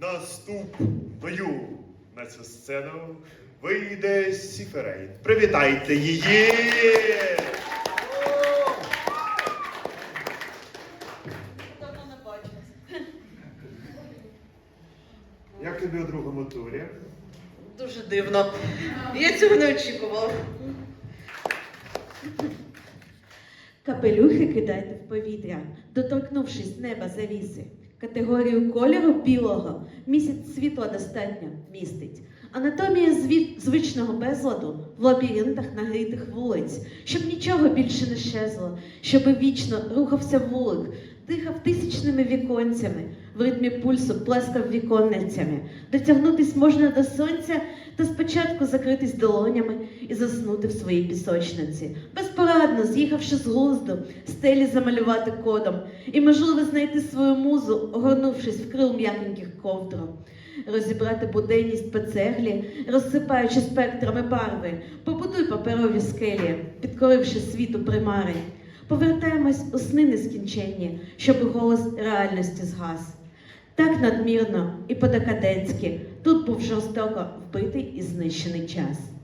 Наступною на цю сцену вийде Сіферейн. Привітайте її! Давно не бачилась. Як тобі у другому турі? Дуже дивно. Я цього не очікувала. Капелюхи кидайте в повітря, доторкнувшись неба завіси. Категорію кольору білого місяць світла достатньо містить. Анатомія зві- звичного безладу в лабіринтах нагрітих вулиць, щоб нічого більше не щезло, щоби вічно рухався вулик, дихав тисячними віконцями, в ритмі пульсу плескав віконницями. Дотягнутись можна до сонця та спочатку закритись долонями і заснути в своїй пісочниці, безпорадно з'їхавши з глузду, стелі замалювати кодом і, можливо, знайти свою музу, огорнувшись в крил м'якеньких ковдром. Розібрати буденність по цеглі, розсипаючи спектрами барви, побудуй паперові скелі, підкоривши світу примари. Повертаємось у сни нескінченні, щоб голос реальності згас. Так надмірно і по-декадентськи тут був жорстоко вбитий і знищений час.